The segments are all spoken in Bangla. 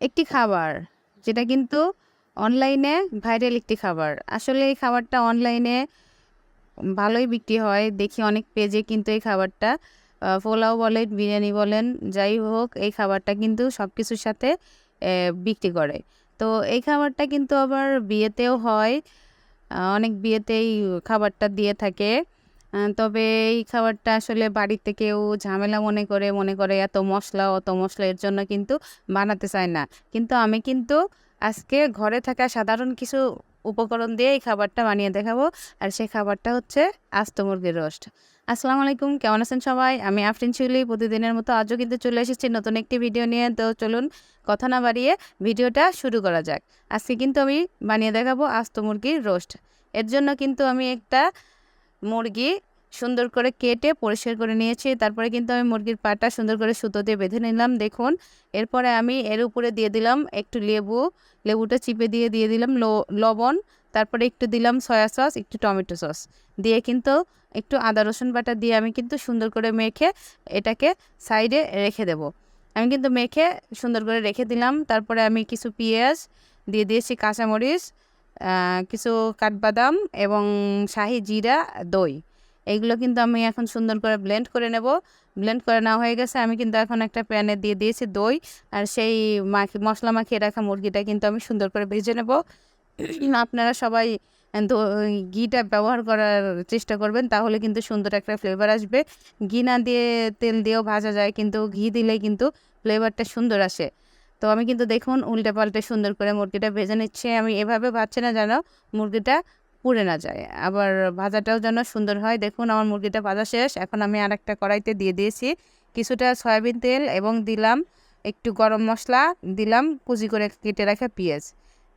একটি খাবার, যেটা কিন্তু অনলাইনে ভাইরাল একটি খাবার। আসলে এই খাবারটা অনলাইনে ভালোই বিক্রি হয়। দেখি অনেক পেজে কিন্তু এই খাবারটা পোলাও বলেন, বিরিয়ানি বলেন, যাই হোক, এই খাবারটা কিন্তু সব কিছুর সাথে বিক্রি করে। তো এই খাবারটা কিন্তু আবার বিয়েতেও হয়। অনেক বিয়েতেই খাবারটা দিয়ে থাকে। তবে এই খাবারটা আসলে বাড়িতে কেউ ঝামেলা মনে করে মনে করে এত মশলা, অত মশলা, এর জন্য কিন্তু বানাতে চায় না। কিন্তু আমি কিন্তু আজকে ঘরে থাকা সাধারণ কিছু উপকরণ দিয়ে এই খাবারটা বানিয়ে দেখাবো। আর সেই খাবারটা হচ্ছে আস্ত মুরগির রোস্ট। আসসালামু আলাইকুম, কেমন আছেন সবাই? আমি আফরিন চুলি প্রতিদিনের মতো আজও কিন্তু চলে এসেছি নতুন একটি ভিডিও নিয়ে। তো চলুন কথা না বাড়িয়ে ভিডিওটা শুরু করা যাক। আজকে কিন্তু আমি বানিয়ে দেখাবো আস্ত মুরগির রোস্ট। এর জন্য কিন্তু আমি একটা মুরগি সুন্দর করে কেটে পরিষ্কার করে নিয়েছি। তারপরে কিন্তু আমি মুরগির পাটা সুন্দর করে সুতো দিয়ে বেঁধে নিলাম। দেখুন, এরপরে আমি এর উপরে দিয়ে দিলাম একটু লেবু। লেবুটা চিপে দিয়ে দিয়ে দিলাম লবণ। তারপরে একটু দিলাম সয়া সস, একটু টমেটো সস। দিয়ে কিন্তু একটু আদা, রসুন বাটা দিয়ে আমি কিন্তু সুন্দর করে মেখে এটাকে সাইডে রেখে দেব। আমি কিন্তু মেখে সুন্দর করে রেখে দিলাম। তারপরে আমি কিছু পেঁয়াজ, দিয়ে দিয়েছি কাঁচামরিচ। কিছু কাঠবাদাম এবং শাহি জিরা, দই। এইগুলো কিন্তু আমি এখন সুন্দর করে ব্লেন্ড করে নেব। ব্লেন্ড করে নেওয়া হয়ে গেছে, আমি কিন্তু এখন একটা প্যানে দিয়ে দিয়েছি দই আর সেই মাখি, মশলা মাখিয়ে রাখা মুরগিটা কিন্তু আমি সুন্দর করে ভেজে নেব। আপনারা সবাই ঘিটা ব্যবহার করার চেষ্টা করবেন, তাহলে কিন্তু সুন্দর একটা ফ্লেভার আসবে। ঘি না দিয়ে তেল দিয়েও ভাজা যায়, কিন্তু ঘি দিলে কিন্তু ফ্লেভারটা সুন্দর আসে। তো আমি কিন্তু দেখুন উল্টে পাল্টে সুন্দর করে মুরগিটা ভেজে নিচ্ছে। আমি এভাবে ভাজছি না যেন মুরগিটা পুড়ে না যায়। আবার ভাজাটাও যেন সুন্দর হয়। দেখুন আমার মুরগিটা ভাজা শেষ। এখন আমি আর একটা কড়াইতে দিয়ে দিয়েছি কিছুটা সয়াবিন তেল এবং দিলাম একটু গরম মশলা, দিলাম কুচি করে কেটে রাখা পেঁয়াজ।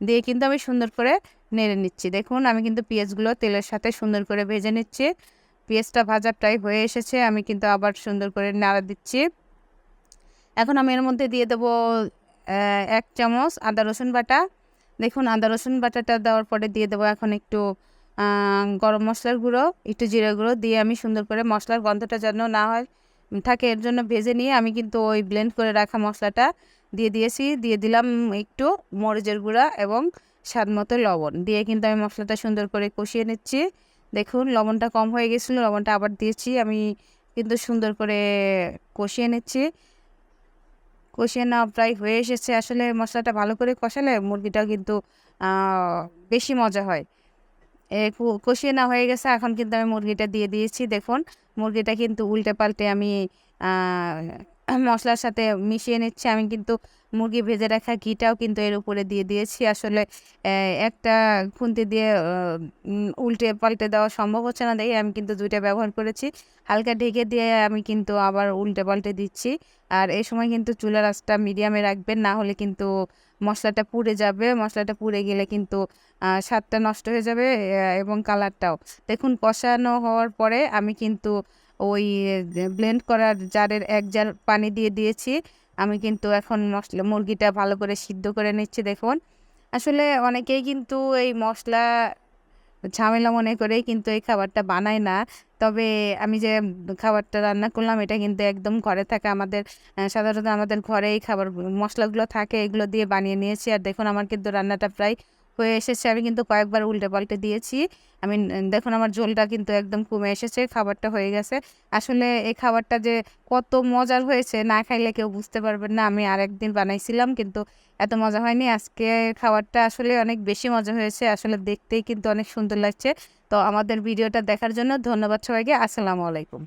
দিয়ে কিন্তু আমি সুন্দর করে নেড়ে নিচ্ছি। দেখুন আমি কিন্তু পেঁয়াজগুলো তেলের সাথে সুন্দর করে ভেজে নিচ্ছি। পেঁয়াজটা ভাজা প্রায় হয়ে এসেছে। আমি কিন্তু আবার সুন্দর করে নাড়া দিচ্ছি। এখন আমি এর মধ্যে দিয়ে দেবো এক চামচ আদা রসুন বাটা। দেখুন, আদা রসুন বাটাটা দেওয়ার পরে দিয়ে দেবো এখন একটু গরম মশলার গুঁড়ো, একটু জিরে গুঁড়ো দিয়ে আমি সুন্দর করে মশলার গন্ধটা যেন না হয়, থাকে এর জন্য ভেজে নিয়ে আমি কিন্তু ওই ব্লেন্ড করে রাখা মশলাটা দিয়ে দিয়েছি। দিয়ে দিলাম একটু মরিচের গুঁড়া এবং স্বাদ মতো লবণ। দিয়ে কিন্তু আমি মশলাটা সুন্দর করে কষিয়ে নিচ্ছি। দেখুন, লবণটা কম হয়ে গেছিল, লবণটা আবার দিয়েছি। আমি কিন্তু সুন্দর করে কষিয়ে নিচ্ছি। কষিয়ে নেওয়া প্রায় হয়ে এসেছে। আসলে মশলাটা ভালো করে কষালে মুরগিটা কিন্তু বেশি মজা হয়। কষিয়ে না হয়ে গেছে, এখন কিন্তু আমি মুরগিটা দিয়ে দিয়েছি। দেখুন, মুরগিটা কিন্তু উল্টে পাল্টে আমি মশলার সাথে মিশিয়ে নিচ্ছি। আমি কিন্তু মুরগি ভেজে রাখা ঘিটাও কিন্তু এর উপরে দিয়ে দিয়েছি। আসলে একটা খুন্তি দিয়ে উল্টে পাল্টে দেওয়া সম্ভব হচ্ছে না। দেখে, আমি কিন্তু দুইটা ব্যবহার করেছি। হালকা ঢেকে দিয়ে আমি কিন্তু আবার উল্টে পাল্টে দিচ্ছি। আর এই সময় কিন্তু চুলার আঁচটা মিডিয়ামে রাখবেন, না হলে কিন্তু মশলাটা পুড়ে যাবে। মশলাটা পুড়ে গেলে কিন্তু স্বাদটা নষ্ট হয়ে যাবে এবং কালারটাও। দেখুন, কষানো হওয়ার পরে আমি কিন্তু ওই ব্লেন্ড করার জারের এক জার পানি দিয়ে দিয়েছি। আমি কিন্তু এখন মশলা, মুরগিটা ভালো করে সিদ্ধ করে নিচ্ছি, দেখুন। আসলে অনেকেই কিন্তু এই মশলা ঝামেলা মনে করেই কিন্তু এই খাবারটা বানায় না। তবে আমি যে খাবারটা রান্না করলাম, এটা কিন্তু একদম ঘরে থাকা আমাদের সাধারণত আমাদের ঘরে এই খাবার, মশলাগুলো থাকে, এগুলো দিয়ে বানিয়ে নিয়েছি। আর দেখুন, আমার কিন্তু রান্নাটা প্রায় হয়ে এসেছে। আমি কিন্তু কয়েকবার উল্টে পাল্টে দিয়েছি। আমি দেখুন আমার ঝোলটা কিন্তু একদম কমে এসেছে, খাবারটা হয়ে গেছে। আসলে এই খাবারটা যে কত মজার হয়েছে, না খাইলে কেউ বুঝতে পারবেন না। আমি আরেকদিন বানাইছিলাম, কিন্তু এত মজা হয়নি। আজকে খাবারটা আসলে অনেক বেশি মজা হয়েছে। আসলে দেখতেই কিন্তু অনেক সুন্দর লাগছে। তো আমাদের ভিডিওটা দেখার জন্য ধন্যবাদ সবাইকে। আসসালামু আলাইকুম।